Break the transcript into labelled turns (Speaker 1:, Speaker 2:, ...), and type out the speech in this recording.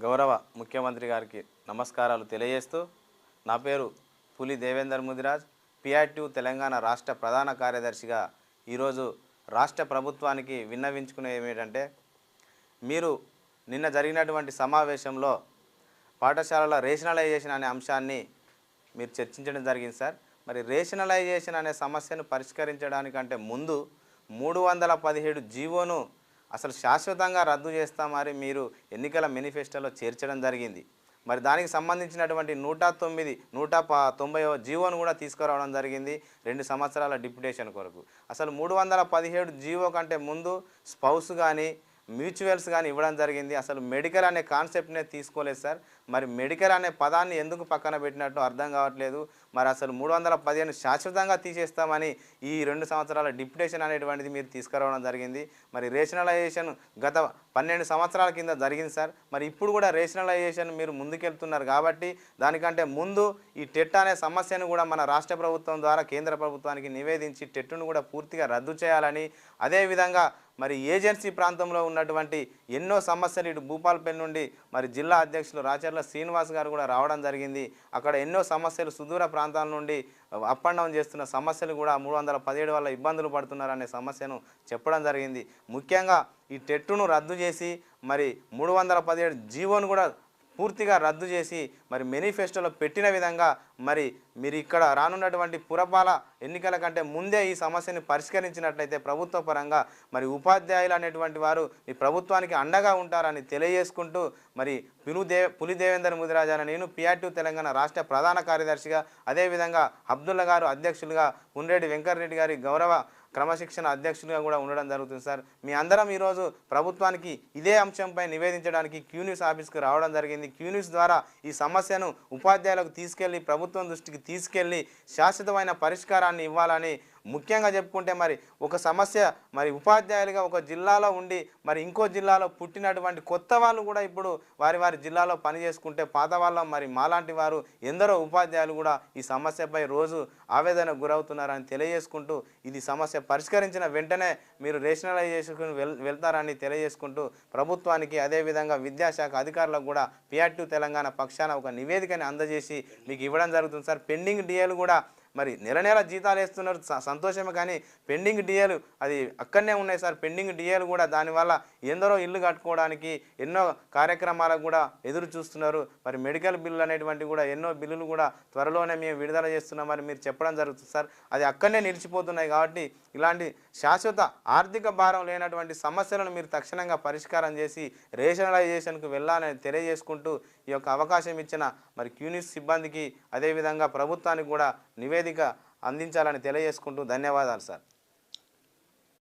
Speaker 1: గౌరవ ముఖ్యమంత్రి గారికి నమస్కారాలు తెలియజేస్తూ నా పేరు పులి దేవేందర్ ముదిరాజ్ పిఆర్టీ తెలంగాణ రాష్ట్ర ప్రధాన కార్యదర్శిగా ఈరోజు రాష్ట్ర ప్రభుత్వానికి విన్నవించుకునేది ఏమిటంటే మీరు నిన్న జరిగినటువంటి సమావేశంలో పాఠశాలల రేషనలైజేషన్ అనే అంశాన్ని మీరు చర్చించడం జరిగింది సార్. మరి రేషనలైజేషన్ అనే సమస్యను పరిష్కరించడానికంటే ముందు మూడు వందల పదిహేడు జీవోను అసలు శాశ్వతంగా రద్దు చేస్తా మరి మీరు ఎన్నికల మేనిఫెస్టోలో చేర్చడం జరిగింది. మరి దానికి సంబంధించినటువంటి నూట తొమ్మిది నూట ప తొంభై జీవోను కూడా తీసుకురావడం జరిగింది రెండు సంవత్సరాల డిప్యుటేషన్ కొరకు. అసలు మూడు వందల పదిహేడు జీవో కంటే ముందు స్పౌస్ కానీ మ్యూచువల్స్ కానీ ఇవ్వడం జరిగింది. అసలు మెడికల్ అనే కాన్సెప్ట్నే తీసుకోలేదు సార్. మరి మెడికల్ అనే పదాన్ని ఎందుకు పక్కన పెట్టినట్టు అర్థం కావట్లేదు. మరి అసలు మూడు వందల పదిహేను శాశ్వతంగా తీసేస్తామని ఈ రెండు సంవత్సరాల డిప్యుటేషన్ అనేటువంటిది మీరు తీసుకురావడం జరిగింది. మరి రేషనలైజేషన్ గత పన్నెండు సంవత్సరాల కింద జరిగింది సార్. మరి ఇప్పుడు కూడా రేషనలైజేషన్ మీరు ముందుకెళ్తున్నారు కాబట్టి దానికంటే ముందు ఈ టెట్ అనే సమస్యను కూడా మన రాష్ట్ర ప్రభుత్వం ద్వారా కేంద్ర ప్రభుత్వానికి నివేదించి టెట్టును కూడా పూర్తిగా రద్దు చేయాలని అదేవిధంగా మరి ఏజెన్సీ ప్రాంతంలో ఉన్నటువంటి ఎన్నో సమస్యలు ఇటు భూపాలపల్లి నుండి మరి జిల్లా అధ్యక్షులు రాచర్ల శ్రీనివాస్ గారు కూడా రావడం జరిగింది. అక్కడ ఎన్నో సమస్యలు సుదూర ప్రాంతాల నుండి అప్ అండ్ డౌన్ చేస్తున్న సమస్యలు కూడా మూడు వందల పదిహేడు వల్ల ఇబ్బందులు పడుతున్నారనే సమస్యను చెప్పడం జరిగింది. ముఖ్యంగా ఈ టెట్టును రద్దు చేసి మరి మూడు వందల పదిహేడు జీవోను కూడా పూర్తిగా రద్దు చేసి మరి మేనిఫెస్టోలో పెట్టిన విధంగా మరి మీరు ఇక్కడ రానున్నటువంటి పురపాల ఎన్నికల కంటే ముందే ఈ సమస్యను పరిష్కరించినట్లయితే ప్రభుత్వ పరంగా మరి ఉపాధ్యాయులు అనేటువంటి వారు ఈ ప్రభుత్వానికి అండగా ఉంటారని తెలియజేసుకుంటూ మరి పులు పులిదేవేందర్ పులి దేవేందర్ అని నేను పిఆర్టీ తెలంగాణ రాష్ట్ర ప్రధాన కార్యదర్శిగా అదేవిధంగా అబ్దుల్లా గారు అధ్యక్షులుగా పున్రెడ్డి వెంకటరెడ్డి గారి గౌరవ క్రమశిక్షణ అధ్యక్షులుగా కూడా ఉండడం జరుగుతుంది సార్. మీ అందరం ఈరోజు ప్రభుత్వానికి ఇదే అంశంపై నివేదించడానికి క్యూన్యూస్ ఆఫీస్కి రావడం జరిగింది. క్యూన్యూస్ ద్వారా ఈ సమస్యను ఉపాధ్యాయులకు తీసుకెళ్ళి ప్రభుత్వం దృష్టికి తీసుకెళ్ళి శాశ్వతమైన పరిష్కారాన్ని ఇవ్వాలని ముఖ్యంగా చెప్పుకుంటే మరి ఒక సమస్య మరి ఉపాధ్యాయులుగా ఒక జిల్లాలో ఉండి మరి ఇంకో జిల్లాలో పుట్టినటువంటి కొత్త వాళ్ళు కూడా ఇప్పుడు వారి వారి జిల్లాలో పని చేసుకుంటే పాత వాళ్ళం మరి మాలాంటి వారు ఎందరో ఉపాధ్యాయులు కూడా ఈ సమస్యపై రోజు ఆవేదన గురవుతున్నారని తెలియజేసుకుంటూ ఇది సమస్య పరిష్కరించిన వెంటనే మీరు రేషనలైజేషన్ వెల్ వెళ్తారని తెలియజేసుకుంటూ ప్రభుత్వానికి అదేవిధంగా విద్యాశాఖ అధికారులకు కూడా పిఆర్టీ తెలంగాణ పక్షాన ఒక నివేదికని అందజేసి మీకు ఇవ్వడం జరుగుతుంది. సార్ పెండింగ్ డిఏలు కూడా మరి నెల నెల జీతాలు వేస్తున్నారు. స- సంతోషమే కానీ పెండింగ్ డిఏలు అది అక్కడనే ఉన్నాయి సార్. పెండింగ్ డిఏలు కూడా దానివల్ల ఎందరో ఇల్లు కట్టుకోవడానికి ఎన్నో కార్యక్రమాలకు కూడా ఎదురు చూస్తున్నారు. మరి మెడికల్ బిల్లు అనేటువంటి కూడా ఎన్నో బిల్లులు కూడా త్వరలోనే మేము విడుదల చేస్తున్నామని మీరు చెప్పడం జరుగుతుంది సార్. అది అక్కడనే నిలిచిపోతున్నాయి కాబట్టి ఇలాంటి శాశ్వత ఆర్థిక భారం లేనటువంటి సమస్యలను మీరు తక్షణంగా పరిష్కారం చేసి రేషనలైజేషన్కు వెళ్ళాలని తెలియజేసుకుంటూ ఈ యొక్క అవకాశం ఇచ్చిన మరి క్యూనిస్ సిబ్బందికి అదేవిధంగా ప్రభుత్వానికి కూడా నివేదిక అందించాలని తెలియజేసుకుంటూ ధన్యవాదాలు సార్.